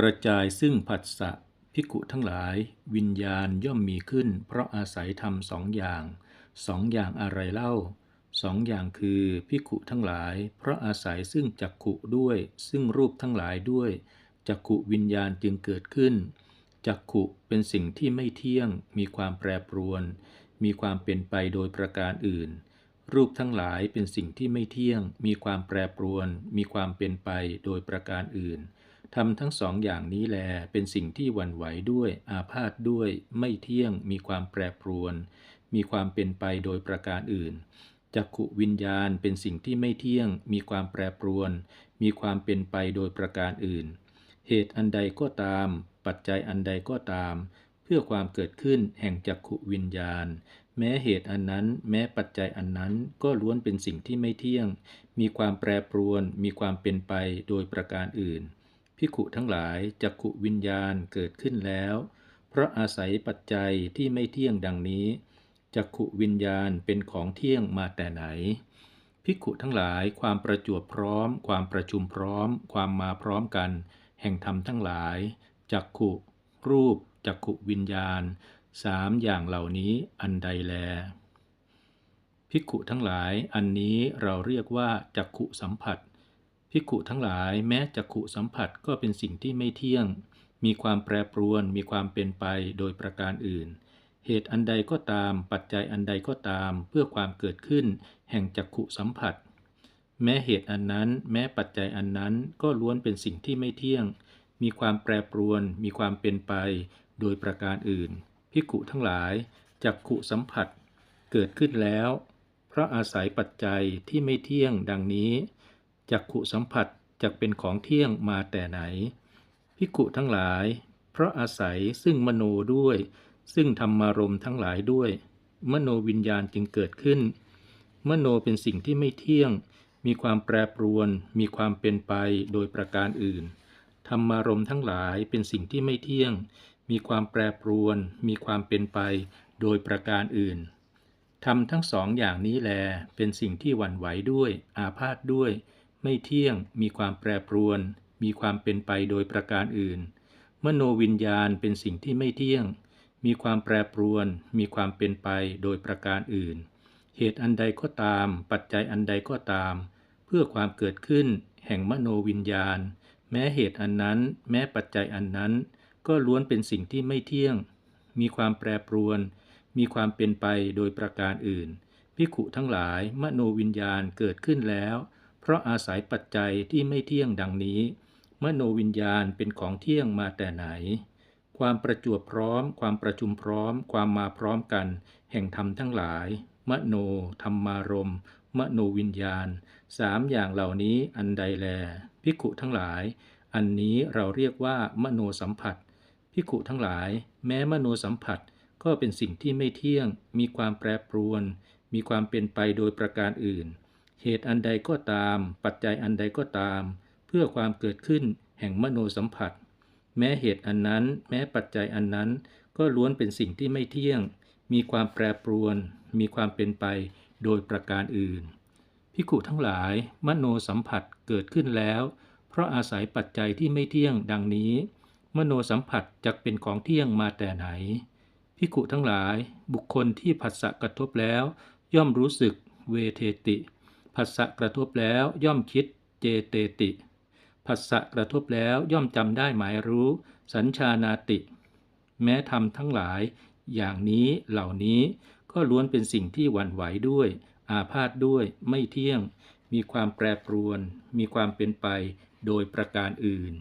กระจายซึ่งผัสสะภิกุทั้งหลาย วิญญาณย่อมมีขึ้น เพราะอาศัยธรรมสองอย่างสองอย่างอะไรเล่าสองอย่างคือภิกุทั้งหลาย เพราะอาศัยซึ่งจักขุด้วย ซึ่งรูปทั้งหลายด้วยจักขุวิญญาณจึงเกิดขึ้นจักขุเป็นสิ่งที่ไม่เที่ยง มีความแปรปรวน มีความเป็นไปโดยประการอื่น รูปทั้งหลายเป็นสิ่งที่ไม่เที่ยง มีความแปรปรวน มีความเป็นไปโดยประการอื่น ทำทั้งสองอย่างนี้แลเป็นสิ่งที่วันไหวด้วยอาพาธด้วย ไม่เที่ยง มีความแปรปรวน มีความเป็นไปโดยประการอื่นจักขุวิญญาณเป็นสิ่งที่ไม่เที่ยง มีความแปรปรวน มีความเป็นไปโดยประการอื่น เหตุอันใดก็ตาม ปัจจัยอันใดก็ตาม เพื่อความเกิดขึ้นแห่งจักขุวิญญาณ แม้เหตุอันนั้น แม้ปัจจัยอันนั้นก็ล้วนเป็นสิ่งที่ไม่เที่ยง มีความแปรปรวน มีความเป็นไปโดยประการอื่น พิขุทั้งหลายจักขุวิญญาณเกิดขึ้นแล้ว เพราะอาศัยปัจจัยที่ไม่เที่ยงดังนี้จักขุวิญญาณเป็นของเที่ยงมาแต่ไหนพิขุทั้งหลายความประจวบพร้อม ความประชุมพร้อม ความมาพร้อมกัน แห่งธรรมทั้งหลายจักขุรูปจักขุวิญญาณสามอย่างเหล่านี้อันใดแลพิกุทั้งหลายอันนี้เราเรียกว่าจักขุสัมผัส ภิกขุทั้งหลายแม้จักขุสัมผัสก็เป็นสิ่งที่ไม่เที่ยง มีความแปรปรวน มีความเป็นไปโดยประการอื่น เหตุอันใดก็ตาม ปัจจัยอันใดก็ตาม เพื่อความเกิดขึ้น แห่งจักขุสัมผัส แม้เหตุอันนั้น แม้ปัจจัยอันนั้นก็ล้วนเป็นสิ่งที่ไม่เที่ยง มีความแปรปรวน มีความเป็นไป โดยประการอื่น ภิกขุทั้งหลายจักขุสัมผัส เกิดขึ้นแล้ว เพราะอาศัยปัจจัยที่ไม่เที่ยงดังนี้ จักขุสัมผัสจะเป็นของเที่ยงมาแต่ไหน พิกุทั้งหลาย เพราะอาศัยซึ่งมโนด้วย ซึ่งธรรมารมทั้งหลายด้วย มโนวิญญาณจึงเกิดขึ้น มโนเป็นสิ่งที่ไม่เที่ยง มีความแปรปรวน มีความเป็นไปโดยประการอื่น ธรรมารมทั้งหลายเป็นสิ่งที่ไม่เที่ยง มีความแปรปรวน มีความเป็นไปโดยประการอื่นทำทั้งสองอย่างนี้แล เป็นสิ่งที่หวั่นไหวด้วย อาพาธด้วย ไม่เที่ยง มีความแปรปรวน มีความเป็นไปโดยประการอื่น มโนวิญญาณเป็นสิ่งที่ไม่เที่ยง มีความแปรปรวน มีความเป็นไปโดยประการอื่น เหตุอันใดก็ตาม ปัจจัยอันใดก็ตาม เพื่อความเกิดขึ้น แห่งมโนวิญญาณ แม้เหตุอันนั้น แม้ปัจจัยอันนั้น ก็ล้วนเป็นสิ่งที่ไม่เที่ยง มีความแปรปรวน มีความเป็นไปโดยประการอื่นพิขุทั้งหลายมโนวิญญาณเกิดขึ้นแล้ว เพราะอาศัยปัจจัยที่ไม่เที่ยงดังนี้ มโนวิญญาณเป็นของเที่ยงมาแต่ไหน ความประจวบพร้อม ความประชุมพร้อม ความมาพร้อมกัน แห่งธรรมทั้งหลาย มโนธรรมารมมโนวิญญาณสามอย่างเหล่านี้อันใดแล พิกุทั้งหลาย อันนี้เราเรียกว่ามโนสัมผัส พิกุทั้งหลาย แม้มโนสัมผัสก็เป็นสิ่งที่ไม่เที่ยง มีความแปรปรวน มีความเป็นไปโดยประการอื่น เหตุอันใดก็ตาม ปัจจัยอันใดก็ตาม เพื่อความเกิดขึ้นแห่งมโนสัมผัส แม้เหตุอันนั้น แม้ปัจจัยอันนั้น ก็ล้วนเป็นสิ่งที่ไม่เที่ยง มีความแปรปรวน มีความเป็นไปโดยประการอื่นพิกุทั้งหลาย มโนสัมผัสเกิดขึ้นแล้ว เพราะอาศัยปัจจัยที่ไม่เที่ยงดังนี้ มโนสัมผัสจะเป็นของเที่ยงมาแต่ไหนพิกุทั้งหลาย บุคคลที่ผัสสะกระทบแล้ว ย่อมรู้สึกเวเทติ ผัสสะกระทบแล้วย่อมคิดเจเตติผัสสะกระทบแล้วย่อมจำได้หมายรู้ สัญชานาติ แม้ทำทั้งหลาย อย่างนี้เหล่านี้ก็ล้วนเป็นสิ่งที่หวั่นไหวด้วย อาพาธด้วย ไม่เที่ยง มีความแปรปรวน มีความเป็นไปโดยประการอื่น